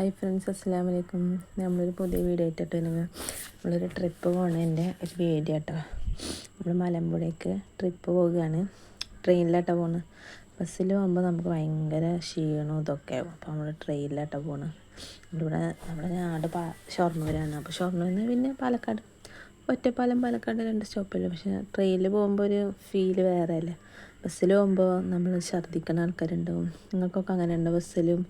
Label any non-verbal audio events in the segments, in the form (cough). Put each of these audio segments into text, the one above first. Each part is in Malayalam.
ഹായ് ഫ്രണ്ട്സ് അസ്സാം വലൈക്കും നമ്മളൊരു പുതിയ വീഡിയോ ഇട്ടിട്ട് നിങ്ങൾ നമ്മളൊരു ട്രിപ്പ് പോകണതിന്റെ ഒരു വീഡിയോ കേട്ടോ നമ്മൾ മലമ്പുഴയ്ക്ക് ട്രിപ്പ് പോവുകയാണ്. ട്രെയിനിലാട്ടോ പോകുന്നത് ബസ്സിൽ പോകുമ്പോൾ നമുക്ക് ഭയങ്കര ക്ഷീണവും ഇതൊക്കെ ആവും. അപ്പോൾ നമ്മൾ ട്രെയിനിലാട്ടോ പോകുന്നത് നമ്മളിവിടെ നമ്മുടെ നാട് പാ ഷൊർണൂരാണ്. അപ്പോൾ ഷൊർണൂരിൽ നിന്ന് പിന്നെ പാലക്കാട്. ഒറ്റപ്പാലം പാലക്കാട് രണ്ട് സ്റ്റോപ്പില്ല പക്ഷേ ട്രെയിനിൽ പോകുമ്പോൾ ഒരു ഫീൽ വേറെ അല്ലേ ബസ്സിൽ പോകുമ്പോൾ നമ്മൾ ഛർദ്ദിക്കുന്ന ആൾക്കാരുണ്ടാവും. നിങ്ങൾക്കൊക്കെ അങ്ങനെ ഉണ്ട് ബസ്സിലും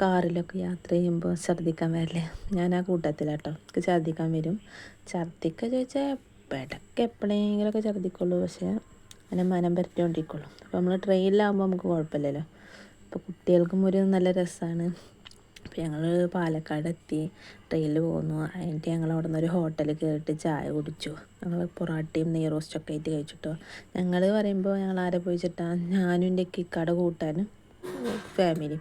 കാറിലൊക്കെ യാത്ര ചെയ്യുമ്പോൾ ഛർദ്ദിക്കാൻ വരില്ലേ? ഞാൻ ആ കൂട്ടത്തിലാട്ടോ. എനിക്ക് ഛർദ്ദിക്കാൻ വരും. ഛർദ്ദിക്കുക ചോദിച്ചാൽ ഇടയ്ക്ക് എപ്പോഴെങ്കിലുമൊക്കെ ഛർദ്ദിക്കുള്ളൂ. പക്ഷേ അങ്ങനെ മനം പരത്തിക്കൊണ്ടിരിക്കുള്ളൂ. അപ്പോൾ നമ്മൾ ട്രെയിനിലാകുമ്പോൾ നമുക്ക് കുഴപ്പമില്ലല്ലോ. അപ്പോൾ കുട്ടികൾക്കും ഒരു നല്ല രസമാണ് അപ്പോൾ ഞങ്ങൾ പാലക്കാട് എത്തി ട്രെയിനിൽ പോന്നു. അതിന്റെ ഞങ്ങൾ അവിടെ നിന്ന് ഒരു ഹോട്ടലിൽ കയറിയിട്ട് ചായ കുടിച്ചു. ഞങ്ങൾ പൊറാട്ടയും നെയ് റോസ്റ്റൊക്കെ ആയിട്ട് കഴിച്ചിട്ടോ. ഞങ്ങൾ പറയുമ്പോൾ ഞങ്ങൾ ആരെ പോയി ചിട്ടാ ഞാനും എന്റെ കിക്കട കൂട്ടാനും ഫാമിലി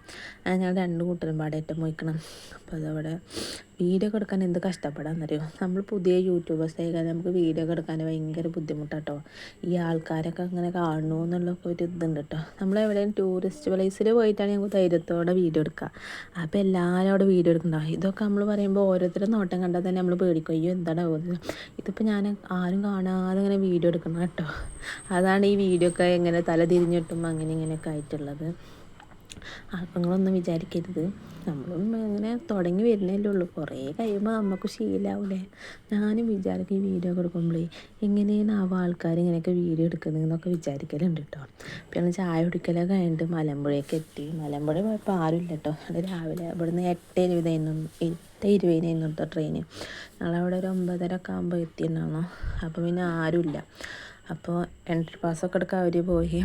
ഞങ്ങൾ രണ്ട് കൂട്ടരും പാടായിട്ട് പോയിക്കണം അപ്പോൾ അതവിടെ വീഡിയോ എടുക്കാൻ എന്ത് കഷ്ടപ്പെടാന്നറിയോ? നമ്മൾ പുതിയ യൂട്യൂബേഴ്സ് ആയി നമുക്ക് വീഡിയോ എടുക്കാൻ ഭയങ്കര ബുദ്ധിമുട്ടാട്ടോ. ഈ ആൾക്കാരൊക്കെ അങ്ങനെ കാണണു എന്നുള്ളൊക്കെ ഒരു ഇതുണ്ട് കേട്ടോ നമ്മൾ എവിടെയും ടൂറിസ്റ്റ് പ്ലേസിൽ പോയിട്ടാണ് ഞങ്ങൾക്ക് ധൈര്യത്തോടെ വീഡിയോ എടുക്കുക അപ്പോൾ എല്ലാവരും അവിടെ വീഡിയോ എടുക്കണ്ടാവും ഇതൊക്കെ നമ്മൾ പറയുമ്പോൾ ഓരോരുത്തരും നോട്ടം കണ്ടാൽ തന്നെ നമ്മൾ പേടിക്കും. അയ്യോ എന്താണ് പോകുന്നത് ഇതിപ്പോൾ ഞാൻ ആരും കാണാതെ ഇങ്ങനെ വീഡിയോ എടുക്കണം കേട്ടോ അതാണ് ഈ വീഡിയോ ഒക്കെ എങ്ങനെ തല തിരിഞ്ഞിട്ടും അങ്ങനെ ഇങ്ങനെയൊക്കെ ആയിട്ടുള്ളത്. അല്പങ്ങളൊന്നും വിചാരിക്കരുത്. നമ്മളും അങ്ങനെ തുടങ്ങി വരുന്നല്ലേ ഉള്ളൂ. കുറേ കഴിയുമ്പോൾ നമുക്ക് ശീലമാവില്ലേ ഞാനും വിചാരിക്കും ഈ വീഡിയോ കൊടുക്കുമ്പോഴേ എങ്ങനെയാണ് ആവുക ആൾക്കാർ ഇങ്ങനെയൊക്കെ വീഡിയോ എടുക്കുന്നതെന്നൊക്കെ വിചാരിക്കലുണ്ട് കേട്ടോ പിന്നെ ചായ കുടിക്കലൊക്കെ കഴിഞ്ഞിട്ട് മലമ്പുഴയൊക്കെ എത്തി. മലമ്പുഴ പോയപ്പോൾ ആരുമില്ല കേട്ടോ അത് രാവിലെ ഇവിടുന്ന് എട്ട് ഇരുപതായിരുന്നു എട്ട് ഇരുപതിനായിരുന്നു കേട്ടോ ട്രെയിന് ഞങ്ങളവിടെ ഒരു ഒമ്പതര ഒക്കെ ആകുമ്പോൾ എത്തിയിട്ടുണ്ടായിരുന്നു അപ്പോൾ പിന്നെ ആരുമില്ല അപ്പോൾ എൻട്രി പാസ്സൊക്കെ എടുക്കാൻ അവർ പോയി.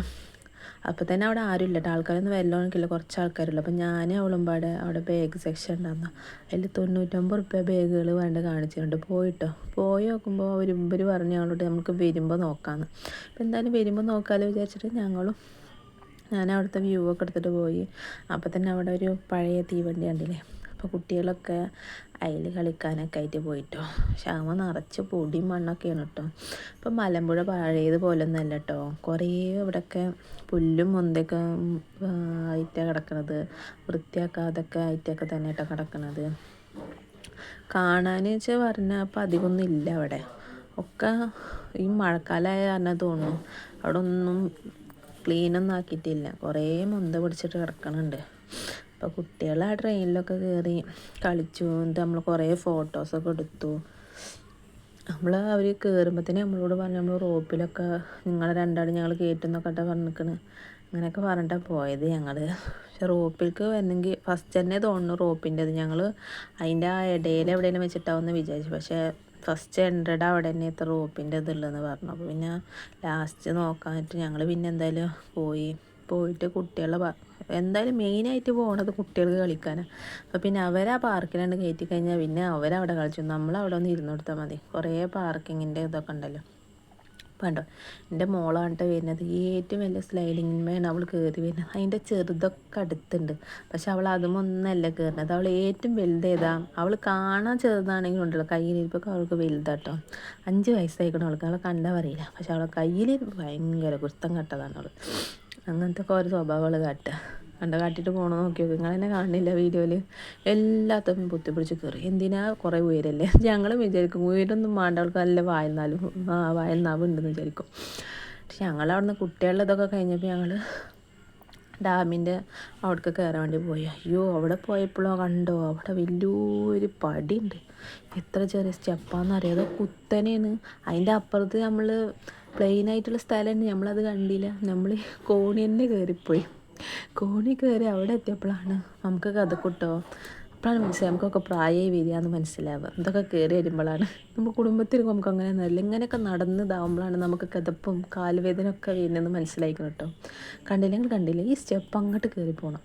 അപ്പോൾ തന്നെ അവിടെ ആരുമില്ല. കേട്ടോ ആൾക്കാരൊന്നും വരലോണിക്കില്ല കുറച്ച് ആൾക്കാരുള്ളൂ. അപ്പോൾ ഞാൻ അവളും പാടെ അവിടെ ബാഗ് സെക്ഷൻ ഉണ്ടായിരുന്നു അതിൽ തൊണ്ണൂറ്റൊമ്പത് റുപ്യ ബാഗുകൾ വേണ്ട കാണിച്ചിട്ടുണ്ട്. പോയിട്ടോ. പോയി നോക്കുമ്പോൾ അവർ ഇവർ പറഞ്ഞു ഞങ്ങളോട് നമുക്ക് വരുമ്പോൾ നോക്കാമെന്ന് അപ്പോൾ എന്തായാലും വരുമ്പോൾ നോക്കാമല്ലോ വിചാരിച്ചിട്ട് ഞങ്ങളും ഞാൻ അവിടുത്തെ വ്യൂ ഒക്കെ എടുത്തിട്ട് പോയി. അപ്പോൾ തന്നെ അവിടെ ഒരു പഴയ തീവണ്ടി കണ്ടില്ലേ? അപ്പോൾ കുട്ടികളൊക്കെ അതിൽ കളിക്കാനൊക്കെ ആയിട്ട് പോയിട്ടോ. ക്ഷാമ നിറച്ച് പൊടി മണ്ണൊക്കെയാണ് കേട്ടോ. ഇപ്പം മലമ്പുഴ പഴയതുപോലെ ഒന്നല്ല കേട്ടോ കുറേ ഇവിടെയൊക്കെ പുല്ലും മുന്തൊക്കെ ആയിട്ടാണ് കിടക്കണത്. വൃത്തിയാക്കാതൊക്കെ ആയിട്ടൊക്കെ തന്നെ കേട്ടോ കിടക്കണത്. കാണാൻ വെച്ചാൽ പറഞ്ഞാൽ അപ്പം അധികമൊന്നും ഇല്ല അവിടെ. ഒക്കെ ഈ മഴക്കാലമായ കാരണം തോന്നുന്നു. അവിടെ ഒന്നും ക്ലീനൊന്നും ആക്കിയിട്ടില്ല. കുറേ മുന്ത പിടിച്ചിട്ട് കിടക്കണുണ്ട്. അപ്പോൾ കുട്ടികൾ ആ ട്രെയിനിലൊക്കെ കയറി കളിച്ചു. എന്നിട്ട് നമ്മൾ കുറേ ഫോട്ടോസൊക്കെ എടുത്തു. നമ്മൾ അവർ കയറുമ്പോഴത്തേനും നമ്മളോട് പറഞ്ഞു നമ്മൾ റോപ്പിലൊക്കെ നിങ്ങൾ രണ്ടാളും ഞങ്ങൾ കയറ്റുന്നൊക്കെ പറഞ്ഞിരിക്കണ് അങ്ങനെയൊക്കെ പറഞ്ഞിട്ടാണ് പോയത് ഞങ്ങൾ പക്ഷെ റോപ്പിലേക്ക് വരണമെങ്കിൽ ഫസ്റ്റ് തന്നെ തോന്നുന്നു റോപ്പിന്റെത് ഞങ്ങൾ അതിന്റെ ആ ഇടയിൽ എവിടെയെങ്കിലും വെച്ചിട്ടാവുമെന്ന് വിചാരിച്ചു. പക്ഷേ ഫസ്റ്റ് എൻട്രഡ് അവിടെ തന്നെ ഇത്ര റോപ്പിന്റെ ഇതുള്ളതെന്ന് പറഞ്ഞു. അപ്പോൾ പിന്നെ ലാസ്റ്റ് നോക്കാനായിട്ട് ഞങ്ങൾ പിന്നെ എന്തായാലും പോയി. പോയിട്ട് കുട്ടികളെ എന്തായാലും മെയിനായിട്ട് പോകണത് കുട്ടികൾക്ക് കളിക്കാനാണ് അപ്പോൾ പിന്നെ അവരാ ആ പാർക്കിലാണ് കയറ്റി കഴിഞ്ഞാൽ പിന്നെ അവരവിടെ കളിച്ചു. നമ്മളവിടെ ഒന്ന് ഇരുന്ന് കൊടുത്താൽ മതി. കുറേ പാർക്കിങ്ങിന്റെ ഇതൊക്കെ ഉണ്ടല്ലോ. കണ്ടോ? എന്റെ മോളാണ് വരുന്നത്. ഏറ്റവും വലിയ സ്ലൈഡിങ്ങിന്മേലാണ് അവൾ കയറി വരുന്നത്. അതിന്റെ ചെറുതൊക്കെ അടുത്തുണ്ട്. പക്ഷെ അവൾ അതുമൊന്നല്ല കയറുന്നത് അവൾ ഏറ്റവും വലുതേതാ അവൾ കാണാൻ ചെറുതാണെങ്കിലും ഉണ്ടല്ലോ. കയ്യിലിരിപ്പൊക്കെ അവൾക്ക് വലുതാട്ടോ. അഞ്ച് വയസ്സായിക്കണം അവൾക്ക്. അവളെ കണ്ടാൽ പറയില്ല പക്ഷെ അവളെ കയ്യിൽ ഭയങ്കര കുസ്തം കട്ടതാണ് അവൾ. അങ്ങനത്തെ ഒക്കെ ഓരോ സ്വഭാവങ്ങൾ കാട്ടുക കണ്ട കാട്ടിട്ട് പോകണം നോക്കി നോക്കി നിങ്ങൾ എന്നെ കാണില്ല വീഡിയോയിൽ എല്ലാത്തും പൊത്തി പിടിച്ച് കയറി എന്തിനാ കുറേ ഉയരല്ലേ? (laughs) ഞങ്ങളും വിചാരിക്കും ഉയരൊന്നും വേണ്ട അവൾക്ക് നല്ല വായനാലും ആ വായനാവ് ഉണ്ടെന്ന് വിചാരിക്കും. പക്ഷെ ഞങ്ങളവിടുന്ന് ഇതൊക്കെ കഴിഞ്ഞപ്പോൾ ഞങ്ങൾ ഡാമിന്റെ അവിടേക്ക് കയറാൻ വേണ്ടി പോയി. അയ്യോ അവിടെ പോയപ്പോഴോ കണ്ടോ? അവിടെ വലിയൊരു പടിയുണ്ട്. എത്ര ചെറിയ സ്റ്റെപ്പാണെന്നറിയാം അതോ കുത്തനെയാണ്. അതിന്റെ അപ്പുറത്ത് നമ്മൾ പ്ലെയിൻ ആയിട്ടുള്ള സ്ഥലം തന്നെ നമ്മളത് കണ്ടില്ല. നമ്മൾ കോണി തന്നെ കയറിപ്പോയി കോണി കയറി അവിടെ എത്തിയപ്പോഴാണ് നമുക്ക് കഥ കൂട്ടോ. അപ്പോഴാണ് മനസ്സിലായി നമുക്കൊക്കെ പ്രായമായി വരികയെന്ന് മനസ്സിലാവുക. ഇതൊക്കെ കയറി വരുമ്പോഴാണ് നമ്മൾ കുടുംബത്തിൽ നമുക്ക് അങ്ങനെ നല്ല ഇങ്ങനെയൊക്കെ നടന്ന് ഇതാവുമ്പോഴാണ് നമുക്ക് കിതപ്പും കാലുവേദന ഒക്കെ വരുന്നതെന്ന് മനസ്സിലായിക്കണം കേട്ടോ. കണ്ടില്ലെങ്കിൽ കണ്ടില്ല? ഈ സ്റ്റെപ്പ് അങ്ങോട്ട് കയറി പോകണം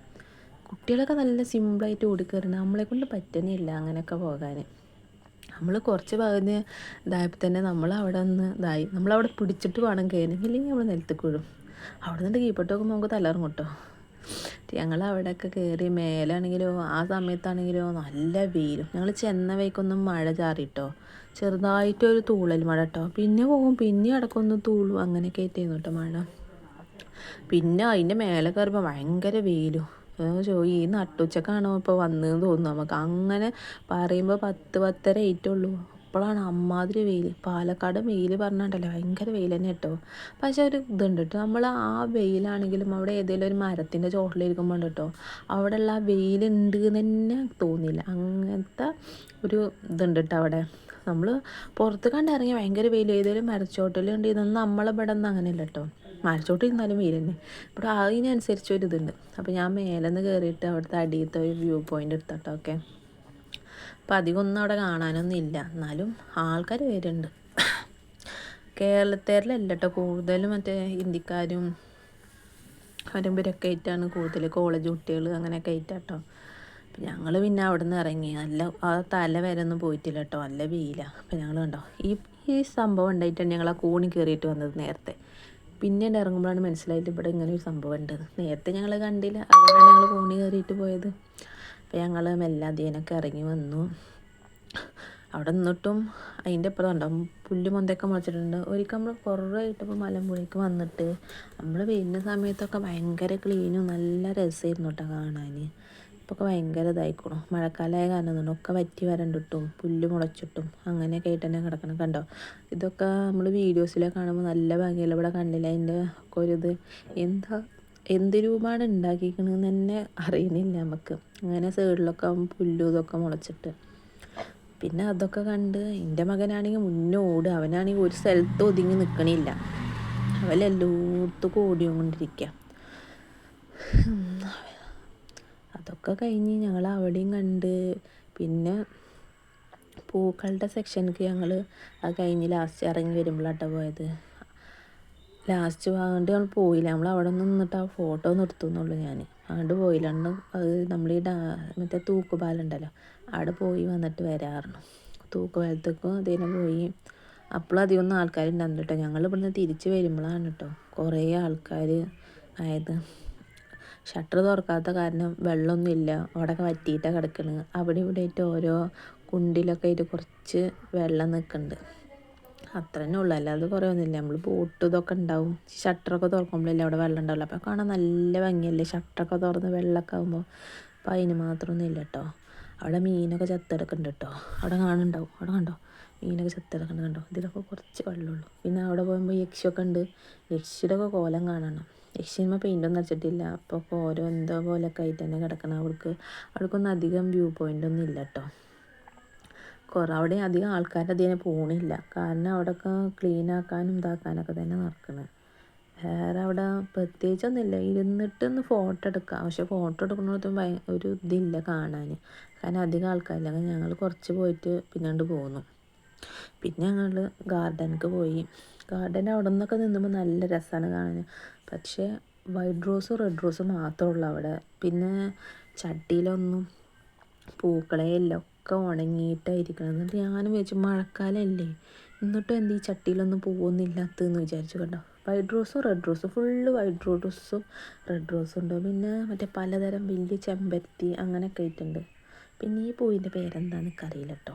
കുട്ടികളൊക്കെ നല്ല സിമ്പിളായിട്ട് ഓടിക്കയറണം നമ്മളെ കൊണ്ട് പറ്റുന്നില്ല അങ്ങനെയൊക്കെ പോകാൻ. നമ്മൾ കുറച്ച് ഭാഗത്ത് ഇതായപ്പോൾ തന്നെ നമ്മൾ അവിടെ നിന്ന് ഇതായി. നമ്മളവിടെ പിടിച്ചിട്ട് വേണം കയറി ഇല്ലെങ്കിൽ നമ്മൾ നിലത്തേക്ക് വീഴും. അവിടെ നിന്ന് കീപ്പട്ട് നോക്കുമ്പോൾ നമുക്ക് തലറും കേട്ടോ. ഞങ്ങൾ അവിടെയൊക്കെ കയറി മേലാണെങ്കിലോ ആ സമയത്താണെങ്കിലോ നല്ല വെയിലും. ഞങ്ങൾ ചെന്ന വൈക്കൊന്നും മഴ ചാറിട്ടോ ചെറുതായിട്ടൊരു തൂളൽ മഴ കേട്ടോ. പിന്നെ പോകും. പിന്നെ അടക്കൊന്ന് തൂളും. അങ്ങനെയൊക്കെ ആയിട്ടായിരുന്നു കേട്ടോ മഴ. പിന്നെ അതിന്റെ മേലെ കയറുമ്പോൾ ഭയങ്കര വെയിലും. ചോ ഈ നട്ടുച്ചക്കാണോ ഇപ്പോൾ വന്നതെന്ന് തോന്നുന്നു. നമുക്ക് അങ്ങനെ പറയുമ്പോൾ പത്ത് പത്തര ആയിട്ടുള്ളൂ അപ്പോഴാണ് അമ്മാതിരി വെയിൽ പാലക്കാട് വെയിൽ പറഞ്ഞിട്ടല്ലേ ഭയങ്കര വെയിൽ തന്നെ കേട്ടോ. പക്ഷേ ഒരു ഇതുണ്ട് കേട്ടോ. നമ്മൾ ആ വെയിലാണെങ്കിലും അവിടെ ഏതെങ്കിലും ഒരു മരത്തിന്റെ ചോട്ടിലിരിക്കുമ്പോൾ ഉണ്ട് കേട്ടോ. അവിടെയുള്ള ആ വെയിലുണ്ട് എന്ന് തന്നെ തോന്നില്ല അങ്ങനത്തെ ഒരു ഇതുണ്ട് കേട്ടോ അവിടെ. നമ്മൾ പുറത്ത് കണ്ടിറങ്ങി ഭയങ്കര വെയിൽ ഏതെങ്കിലും മരച്ചോട്ടിലുണ്ട് ഇതൊന്നും നമ്മളിവിടെ ഒന്നും അങ്ങനെയല്ല കേട്ടോ. മരച്ചോട്ടിൽ ഇരുന്നാലും വെയിൽ തന്നെ ഇവിടെ അതിനനുസരിച്ച് ഒരു ഇതുണ്ട് അപ്പോൾ ഞാൻ മേലെ നിന്ന് കയറിയിട്ട് അവിടുത്തെ അടിയത്തെ ഒരു വ്യൂ പോയിന്റ് എടുത്തോട്ടോ ഓക്കെ അപ്പോൾ അധികം ഒന്നും അവിടെ കാണാനൊന്നും ഇല്ല. എന്നാലും ആൾക്കാർ വരുന്നുണ്ട്. കേരളത്തേരിലല്ല കേട്ടോ കൂടുതലും മറ്റേ ഹിന്ദിക്കാരും വരുമ്പോഴൊക്കെ ആയിട്ടാണ് കൂടുതൽ കോളേജ് കുട്ടികൾ അങ്ങനെയൊക്കെ ആയിട്ടാട്ടോ. അപ്പം ഞങ്ങൾ പിന്നെ അവിടെ നിന്ന് ഇറങ്ങി. നല്ല ആ തല വരെ ഒന്നും പോയിട്ടില്ല കേട്ടോ നല്ല വെയിലാണ് അപ്പം ഞങ്ങൾ കണ്ടോ ഈ ഈ സംഭവം ഉണ്ടായിട്ടാണ് ഞങ്ങൾ ആ കൂണി കയറിയിട്ട് വന്നത് നേരത്തെ. പിന്നീട് ഇറങ്ങുമ്പോഴാണ് മനസ്സിലായിട്ട് ഇവിടെ ഇങ്ങനെ ഒരു സംഭവം ഉണ്ട്. നേരത്തെ ഞങ്ങൾ കണ്ടില്ല. അതുകൊണ്ടാണ് ഞങ്ങൾ കൂണി കയറിയിട്ട് പോയത്. അപ്പോൾ ഞങ്ങൾ മെല്ലാതീനൊക്കെ ഇറങ്ങി വന്നു. അവിടെ നിന്നിട്ടും അതിന്റെ അപ്പുറം ഉണ്ടാവും പുല്ല് മൊന്തൊക്കെ മുളച്ചിട്ടുണ്ട്. ഒരിക്കൽ നമ്മൾ കുറേ ആയിട്ടപ്പോൾ മലമ്പുഴയ്ക്ക് വന്നിട്ട് നമ്മൾ വരുന്ന സമയത്തൊക്കെ ഭയങ്കര ക്ലീനും നല്ല രസമായിരുന്നു കേട്ടോ കാണാൻ ഇപ്പൊക്കെ ഭയങ്കര ഇതായിക്കണു. മഴക്കാലമായ കാരണം ഒക്കെ വറ്റി വരണ്ടിട്ടും പുല്ല് മുളച്ചിട്ടും അങ്ങനെയൊക്കെ ആയിട്ട് തന്നെ കിടക്കണം കണ്ടോ? ഇതൊക്കെ നമ്മൾ വീഡിയോസിലൊക്കെ കാണുമ്പോൾ നല്ല ഭംഗിയല്ല ഇവിടെ കണ്ടില്ല? അതിന്റെ ഒക്കെ ഒരു ഇത്. എന്താ എന്ത് രൂപമാണ് ഉണ്ടാക്കിക്കണമെന്ന് തന്നെ അറിയണില്ല നമുക്ക്. അങ്ങനെ സൈഡിലൊക്കെ പുല്ലും ഇതൊക്കെ മുളച്ചിട്ട്. പിന്നെ അതൊക്കെ കണ്ട് എന്റെ മകനാണെങ്കിൽ മുന്നേ ഓടുക അവനാണെങ്കിൽ ഒരു സ്ഥലത്ത് ഒതുങ്ങി നിൽക്കണില്ല അവലെല്ലായിടത്തും ഓടിക്കൊണ്ടിരിക്കുക അതൊക്കെ കഴിഞ്ഞ് ഞങ്ങൾ അവിടെയും കണ്ട്. പിന്നെ പൂക്കളുടെ സെക്ഷനിലേക്ക് ഞങ്ങൾ അത് കഴിഞ്ഞ് ലാസ്റ്റ് ഇറങ്ങി വരുമ്പോഴാട്ടോ പോയത്. ലാസ്റ്റ് അങ്ങോട്ട് ഞങ്ങൾ പോയില്ല. നമ്മൾ അവിടെ നിന്ന് നിന്നിട്ട് ആ ഫോട്ടോ നിർത്തുന്നുള്ളൂ ഞാൻ അങ്ങോട്ട് പോയില്ല. അത് നമ്മൾ ഈ ഡാ മറ്റേ തൂക്കുപാലുണ്ടല്ലോ അവിടെ പോയി വന്നിട്ട് വരാറുണ്ട് തൂക്കുപാലത്തേക്കും അതിനെ പോയി. അപ്പോഴും അധികം ഒന്നും ആൾക്കാരുണ്ടായിരുന്നു കേട്ടോ ഞങ്ങൾ ഇവിടുന്ന് തിരിച്ച് വരുമ്പോഴാണ് കേട്ടോ കുറേ ആൾക്കാർ ആയത്. ഷട്ടർ തുറക്കാത്ത കാരണം വെള്ളമൊന്നുമില്ല. അവിടെയൊക്കെ വറ്റിയിട്ടാണ് കിടക്കുന്നത് അവിടെ ഇവിടെ ആയിട്ട് ഓരോ കുണ്ടിലൊക്കെ ആയിട്ട് കുറച്ച് വെള്ളം നിൽക്കുന്നുണ്ട്. അത്ര തന്നെ ഉള്ളു. അല്ലാതെ കുറേ ഒന്നുമില്ല. നമ്മൾ ബോട്ട് ഇതൊക്കെ ഉണ്ടാവും. ഷട്ടറൊക്കെ തുറക്കുമ്പോഴല്ലേ അവിടെ വെള്ളം ഉണ്ടാവില്ല അപ്പോൾ കാണാൻ നല്ല ഭംഗിയല്ലേ? ഷട്ടറൊക്കെ തുറന്ന് വെള്ളമൊക്കെ ആകുമ്പോൾ അപ്പോൾ അതിന് മാത്രമൊന്നും ഇല്ല കേട്ടോ. അവിടെ മീനൊക്കെ ചത്തെടുക്കുന്നുണ്ട് കേട്ടോ. അവിടെ കാണുന്നുണ്ടാവും. അവിടെ കണ്ടോ? മീനൊക്കെ ചത്തെടുക്കുന്നുണ്ട് കണ്ടോ? ഇതിലൊക്കെ കുറച്ച് വെള്ളമുള്ളൂ പിന്നെ അവിടെ പോകുമ്പോൾ യക്ഷിയൊക്കെ ഉണ്ട്. യക്ഷിയുടെ ഒക്കെ കോലം കാണണം. യക്ഷിന്മ പെയിന്റൊന്നും അടിച്ചിട്ടില്ല. അപ്പോൾ ഓരോ എന്തോ പോലെയൊക്കെ ആയിട്ട് തന്നെ കിടക്കണം. അവൾക്ക് അവൾക്കൊന്നും അധികം വ്യൂ പോയിന്റ് ഒന്നും ഇല്ല കേട്ടോ കുറേ അവിടെ അധികം ആൾക്കാർ അതിനെ പോണില്ല. കാരണം അവിടെയൊക്കെ ക്ലീൻ ആക്കാനും ഇതാക്കാനൊക്കെ തന്നെ നടക്കുന്നത് വേറെ അവിടെ പ്രത്യേകിച്ചൊന്നുമില്ല. ഇരുന്നിട്ടൊന്ന് ഫോട്ടോ എടുക്കാം. പക്ഷെ ഫോട്ടോ എടുക്കുന്നിടത്തും ഭയ ഒരു ഇതില്ല കാണാൻ കാരണം അധികം ആൾക്കാരില്ല. ഞങ്ങൾ കുറച്ച് പോയിട്ട് പിന്നാണ്ട് പോന്നു. പിന്നെ ഞങ്ങൾ ഗാർഡനിക്ക് പോയി. ഗാർഡൻ അവിടെ നിന്നൊക്കെ നിന്നുമ്പോൾ നല്ല രസമാണ് കാണാൻ. പക്ഷേ വൈറ്റ് റോസും റെഡ് റോസും മാത്രമേ ഉള്ളൂ അവിടെ. പിന്നെ ചട്ടിയിലൊന്നും പൂക്കളേ ഇല്ല ഒക്കെ ഉണങ്ങിയിട്ടായിരിക്കണം. എന്നിട്ട് ഞാനും വിചാരിച്ചു മഴക്കാലമല്ലേ എന്നിട്ടും എന്ത് ഈ ചട്ടിയിലൊന്നും പോകുന്നില്ലാത്തതെന്ന് വിചാരിച്ചു കേട്ടോ. വൈറ്റ് റോസും റെഡ് റോസും ഫുള്ള് വൈറ്റ് റോസും റെഡ് റോസും ഉണ്ട്. പിന്നെ മറ്റേ പലതരം വലിയ ചെമ്പരത്തി അങ്ങനെയൊക്കെ ആയിട്ടുണ്ട്. പിന്നെ ഈ പൂവിന്റെ പേരെന്താണെന്ന് അറിയില്ല കേട്ടോ.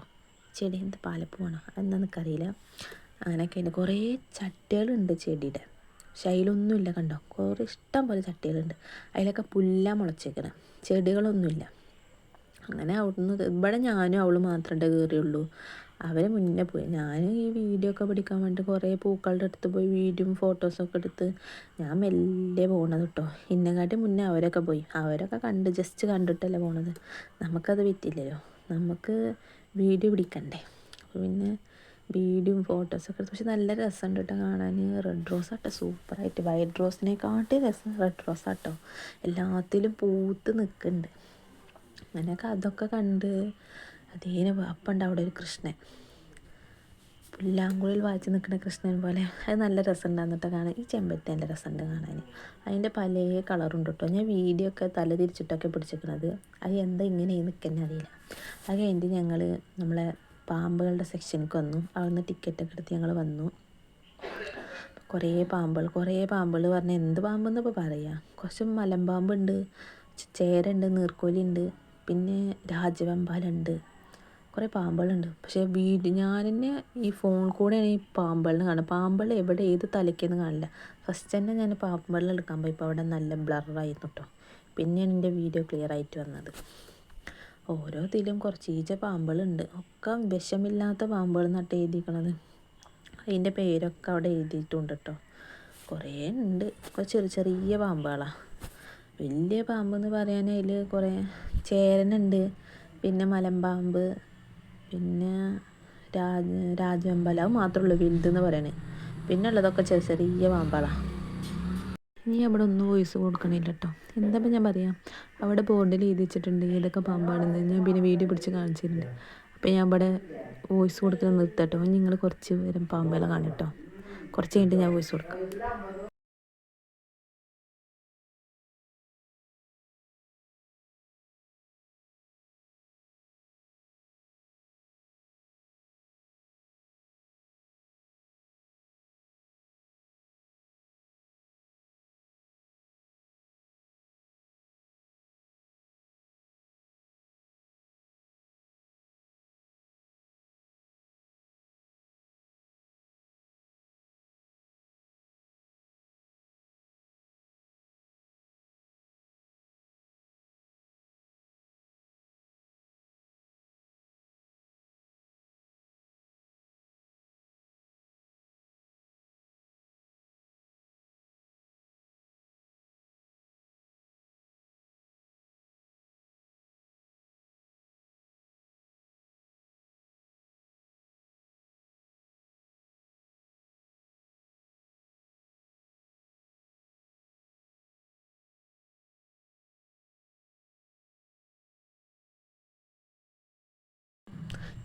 ചെടി എന്ത് പാലപ്പൂവാണോ എന്താണെന്ന് എനിക്കറിയില്ല അങ്ങനെയൊക്കെ കുറേ ചട്ടികളുണ്ട് ചെടിയുടെ. പക്ഷെ അതിലൊന്നുമില്ല കണ്ടോ? കുറേ ഇഷ്ടം പോലെ ചട്ടികളുണ്ട്. അതിലൊക്കെ പുല്ല മുളച്ചേക്കണം. ചെടികളൊന്നുമില്ല. അങ്ങനെ അവിടുന്ന് ഇവിടെ ഞാനും അവൾ മാത്രമേ കയറിയുള്ളൂ. അവർ മുന്നേ പോയി. ഞാൻ ഈ വീഡിയോ ഒക്കെ പിടിക്കാൻ വേണ്ടി കുറേ പൂക്കളുടെ അടുത്ത് പോയി വീഡിയോയും ഫോട്ടോസൊക്കെ എടുത്ത് ഞാൻ മെല്ലെ പോകണത് കേട്ടോ ഇന്നെക്കാട്ടി മുന്നേ അവരൊക്കെ പോയി. അവരൊക്കെ കണ്ട് ജസ്റ്റ് കണ്ടിട്ടല്ലേ പോണത്. നമുക്കത് പറ്റില്ലല്ലോ നമുക്ക് വീഡിയോ പിടിക്കണ്ടേ? പിന്നെ വീഡിയോയും ഫോട്ടോസൊക്കെ ഒക്കെ പക്ഷെ നല്ല രസമുണ്ട് കേട്ടോ കാണാൻ റെഡ് റോസ് ആട്ടോ സൂപ്പറായിട്ട്. വൈറ്റ് റോസിനെക്കാട്ടി രസം റെഡ് റോസ് ആട്ടോ. എല്ലാത്തിലും പൂത്ത് നിൽക്കുന്നുണ്ട്. അങ്ങനെയൊക്കെ അതൊക്കെ കണ്ട് അതേനെ അപ്പുണ്ട് അവിടെ ഒരു കൃഷ്ണൻ. പുല്ലാങ്കുഴൽ വായിച്ച് നിൽക്കുന്ന കൃഷ്ണൻ പോലെ. അത് നല്ല രസമുണ്ടാകുന്നിട്ട് കാണാൻ. ഈ ചെമ്പത്തി നല്ല രസമുണ്ട് കാണാൻ അതിന്റെ പല കളറുണ്ട് കേട്ടോ. ഞാൻ വീഡിയോ ഒക്കെ തല തിരിച്ചിട്ടൊക്കെ പിടിച്ചിരിക്കുന്നത്. അത് എന്താ ഇങ്ങനെ നിൽക്കുന്ന അറിയില്ല. അത് കഴിഞ്ഞിട്ട് ഞങ്ങൾ നമ്മളെ പാമ്പുകളുടെ സെക്ഷനിലേക്ക് വന്നു. അവിടുന്ന് ടിക്കറ്റൊക്കെ എടുത്ത് ഞങ്ങൾ വന്നു. കുറേ പാമ്പുകൾ കുറേ പാമ്പുകൾ പറഞ്ഞാൽ എന്ത് പാമ്പെന്ന് ഇപ്പോൾ പറയാം. കുറച്ച് മലമ്പാമ്പുണ്ട് ചേരുണ്ട് നീർക്കോലിയുണ്ട് പിന്നെ രാജവെമ്പാലുണ്ട്. കുറേ പാമ്പുകളുണ്ട്. പക്ഷേ വീട് ഞാൻ തന്നെ ഈ ഫോൺ കൂടെയാണ് ഈ പാമ്പുകളിനെ കാണുന്നത് പാമ്പുകൾ എവിടെ ഏത് തലയ്ക്കെന്ന് കാണില്ല. ഫസ്റ്റ് തന്നെ ഞാൻ പാമ്പുകളിൽ എടുക്കാൻ പോയി ഇപ്പോൾ അവിടെ നല്ല ബ്ലർ ബ്ലറായിരുന്നു കേട്ടോ പിന്നെയാണ് എന്റെ വീഡിയോ ക്ലിയർ ആയിട്ട് വന്നത്. ഓരോ കുറച്ച് ഈച്ച പാമ്പുകളുണ്ട്. ഒക്കെ വിഷമില്ലാത്ത പാമ്പുകൾ നട്ട് എഴുതിക്കണത് അതിന്റെ പേരൊക്കെ അവിടെ എഴുതിയിട്ടുണ്ട് കേട്ടോ കുറേ ഉണ്ട്. ചെറിയ ചെറിയ പാമ്പുകളാണ് വലിയ പാമ്പെന്ന് പറയാൻ അതിൽ കുറേ ചേരനുണ്ട്. പിന്നെ മലമ്പാമ്പ്. പിന്നെ രാജ രാജവെമ്പല. അത് മാത്രമേ ഉള്ളൂ വലുതെന്ന് പറയണേ. പിന്നെ ഉള്ളതൊക്കെ ചെറിയ ചെറിയ പാമ്പുകളാണ് ഇനി അവിടെ ഒന്നും വോയിസ് കൊടുക്കണില്ല കേട്ടോ എന്താ ഞാൻ പറയാം? അവിടെ ബോർഡിൽ എഴുതി വെച്ചിട്ടുണ്ട് ഏതൊക്കെ പാമ്പാണെന്ന്. ഞാൻ പിന്നെ വീഡിയോ പിടിച്ച് കാണിച്ചിട്ടുണ്ട് അപ്പോൾ ഞാൻ ഇവിടെ വോയിസ് കൊടുക്കുന്നത് നിർത്തട്ടോ. നിങ്ങൾ കുറച്ച് പേരും പാമ്പെല്ലാം കാണിട്ടോ കുറച്ച് കഴിഞ്ഞിട്ട് ഞാൻ വോയിസ് കൊടുക്കാം.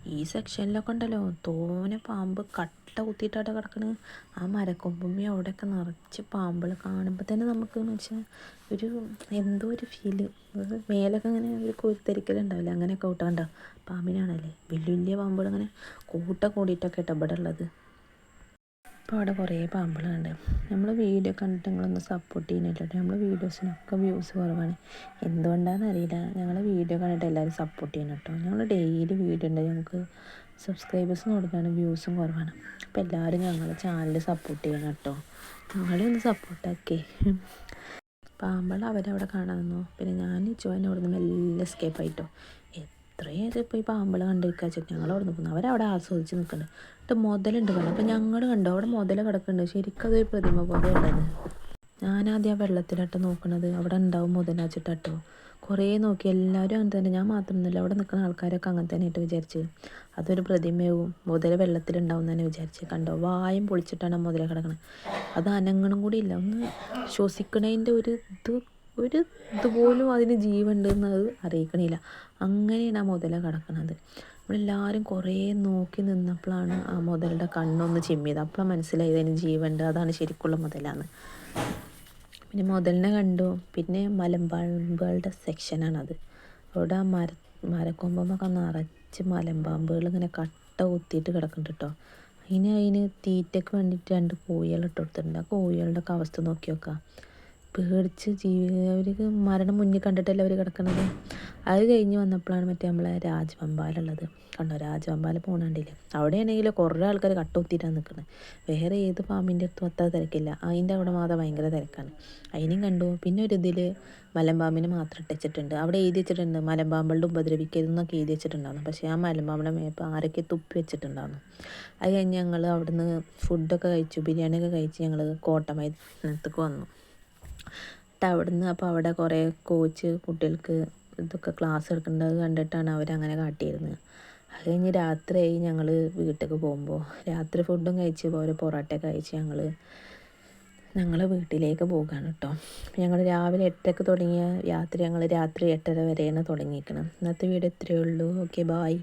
ഈ സെക്ഷനിലൊക്കെ ഉണ്ടല്ലോ തോനെ പാമ്പ് കട്ട കുത്തിയിട്ടാണ് കിടക്കണ്. ആ മരക്കൊമ്പുമ്മി അവിടെയൊക്കെ നിറച്ച് പാമ്പുകൾ കാണുമ്പോൾ തന്നെ നമുക്ക് എന്ന് വെച്ചാൽ ഒരു എന്തോ ഒരു ഫീൽ മേലൊക്കെ ഇങ്ങനെ ഒരു കുരുത്തരിക്കലുണ്ടാവില്ല അങ്ങനെയൊക്കെ ഔട്ടാണ്ടാവും പാമ്പിനാണല്ലേ വലിയ വലിയ പാമ്പുകൾ ഇങ്ങനെ കൂട്ട കൂടിയിട്ടൊക്കെ ഇവിടെ ഉള്ളത് ഇപ്പോൾ അവിടെ കുറേ പാമ്പുകളുണ്ട്. നമ്മൾ വീഡിയോ കണ്ടിട്ട് നിങ്ങളൊന്ന് സപ്പോർട്ട് ചെയ്യുന്നില്ല നമ്മൾ വീഡിയോസിനൊക്കെ വ്യൂസ് കുറവാണ്. എന്തുകൊണ്ടാണെന്ന് അറിയില്ല ഞങ്ങൾ വീഡിയോ കണ്ടിട്ട് എല്ലാവരും സപ്പോർട്ട് ചെയ്യണം കേട്ടോ ഞങ്ങൾ ഡെയിലി വീഡിയോ ഉണ്ട്. ഞങ്ങൾക്ക് സബ്സ്ക്രൈബേഴ്സ് കൊടുക്കാണ് വ്യൂസും കുറവാണ്. അപ്പോൾ എല്ലാവരും ഞങ്ങളുടെ ചാനൽ സപ്പോർട്ട് ചെയ്യണം കേട്ടോ നിങ്ങളെ ഒന്ന് സപ്പോർട്ടാക്കി പാമ്പുകൾ അവരവിടെ കാണാൻ പിന്നെ ഞാൻ ചോദിച്ചു അവിടെ നിന്ന് മെല്ലെ എസ്കേപ്പ് ആയിട്ടോ എത്രയും ഇപ്പോൾ ഈ പാമ്പുകൾ കണ്ടിരിക്കുക വെച്ചിട്ട് ഞങ്ങൾ അവിടെ നിൽക്കുന്നു അവരവിടെ ആസ്വദിച്ച് നിൽക്കുന്നുണ്ട് എന്നിട്ട് മുതലുണ്ട് പറഞ്ഞു അപ്പോൾ ഞങ്ങൾ കണ്ടു? അവിടെ മുതൽ കിടക്കുന്നുണ്ട്. ശരിക്കും അതൊരു പ്രതിമ പോലെ ഉള്ളത്. ഞാനാദ്യം ആ വെള്ളത്തിലിട്ട് നോക്കണത്. അവിടെ ഉണ്ടാവും മുതലാച്ചിട്ടോ കുറേ നോക്കി. എല്ലാവരും അങ്ങനെ തന്നെ. ഞാൻ മാത്രമൊന്നുമില്ല അവിടെ നിൽക്കുന്ന ആൾക്കാരൊക്കെ അങ്ങനെ തന്നെ ആയിട്ട് വിചാരിച്ച്. അതൊരു പ്രതിമയാവും. മുതൽ വെള്ളത്തിലുണ്ടാവും തന്നെ വിചാരിച്ച്. കണ്ടോ? വായും പൊളിച്ചിട്ടാണ് മുതല കിടക്കണത്. അത് അനങ്ങണം കൂടി ഇല്ല. ഒന്ന് ശ്വസിക്കണതിന്റെ ഒരു ഇത് ഒരു ഇതുപോലും അതിന് ജീവുണ്ടെന്ന് അറിയിക്കണില്ല. അങ്ങനെയാണ് ആ മുതല കിടക്കുന്നത്. നമ്മളെല്ലാവരും കുറേ നോക്കി നിന്നപ്പോഴാണ് ആ മുതലുടെ കണ്ണൊന്ന് ചിമ്മിയത്. അപ്പോഴാണ് മനസ്സിലായത് അതിന് ജീവുണ്ട്. അതാണ് ശരിക്കുള്ള മുതലാന്ന്. പിന്നെ മുതലിനെ കണ്ടു. പിന്നെ മലമ്പാമ്പുകളുടെ സെക്ഷനാണത്. അവിടെ ആ മര മരക്കൊമ്പമൊക്കെ നിറച്ച് മലമ്പാമ്പുകൾ ഇങ്ങനെ കട്ട കുത്തിയിട്ട് കിടക്കുന്നുണ്ട് കേട്ടോ. അതിന് അതിന് തീറ്റയ്ക്ക് വേണ്ടിയിട്ട് രണ്ട് കോഴികൾ ഇട്ട് കൊടുത്തിട്ടുണ്ട്. ആ കോഴികളുടെ ഒക്കെ അവസ്ഥ നോക്കി നോക്കാം. പേടിച്ച് ജീവി അവർക്ക് മരണം മുന്നിൽ കണ്ടിട്ടല്ലേ അവർ കിടക്കുന്നത് അത് കഴിഞ്ഞ് വന്നപ്പോഴാണ് മറ്റേ നമ്മളെ രാജവമ്പാലുള്ളത്. കണ്ടോ? രാജവമ്പാല പോകണണ്ടില്ലേ അവിടെയാണെങ്കിൽ കുറേ ആൾക്കാർ കട്ടുകുത്തിയിട്ടാണ് നിൽക്കുന്നത് വേറെ ഏത് പാമ്പിന്റെ അടുത്തും അത്ര തിരക്കില്ല. അതിന്റെ അവിടെ മാത്രം ഭയങ്കര തിരക്കാണ്. അതിനും കണ്ടു. പിന്നെ ഒരു ഇതിൽ മലമ്പാമ്പിനെ മാത്രം ഇട്ടിച്ചിട്ടുണ്ട്. അവിടെ എഴുതി വെച്ചിട്ടുണ്ട്. മലമ്പാമ്പുകളുടെ ഉപദ്രവിക്കരുതെന്നൊക്കെ എഴുതി വെച്ചിട്ടുണ്ടായിരുന്നു. പക്ഷേ ആ മലമ്പാമ്പിന്റെ മേപ്പ് ആരൊക്കെ തുപ്പി വെച്ചിട്ടുണ്ടായിരുന്നു. അത് കഴിഞ്ഞ് ഞങ്ങൾ അവിടുന്ന് ഫുഡൊക്കെ കഴിച്ചു. ബിരിയാണിയൊക്കെ കഴിച്ച് ഞങ്ങൾ കോട്ടമൈനത്തേക്ക് വന്നു. എന്നിട്ട് അവിടുന്ന് അപ്പോൾ അവിടെ കുറേ കോച്ച് കുട്ടികൾക്ക് ഇതൊക്കെ ക്ലാസ് എടുക്കേണ്ടത് കണ്ടിട്ടാണ് അവരങ്ങനെ കാട്ടിയിരുന്നത്. അത് കഴിഞ്ഞ് രാത്രിയായി ഞങ്ങൾ വീട്ടിലേക്ക് പോകുമ്പോൾ രാത്രി ഫുഡും കഴിച്ച് ഓരോ പൊറോട്ടയൊക്കെ കഴിച്ച് ഞങ്ങൾ ഞങ്ങൾ വീട്ടിലേക്ക് പോകുകയാണ് കേട്ടോ ഞങ്ങൾ രാവിലെ എട്ടരക്ക് തുടങ്ങിയ യാത്ര ഞങ്ങൾ രാത്രി എട്ടര വരെയാണ് തുടങ്ങിയിരിക്കണം ഇന്നത്തെ വീഡിയോ ഇത്രയേ ഉള്ളൂ. Okay bye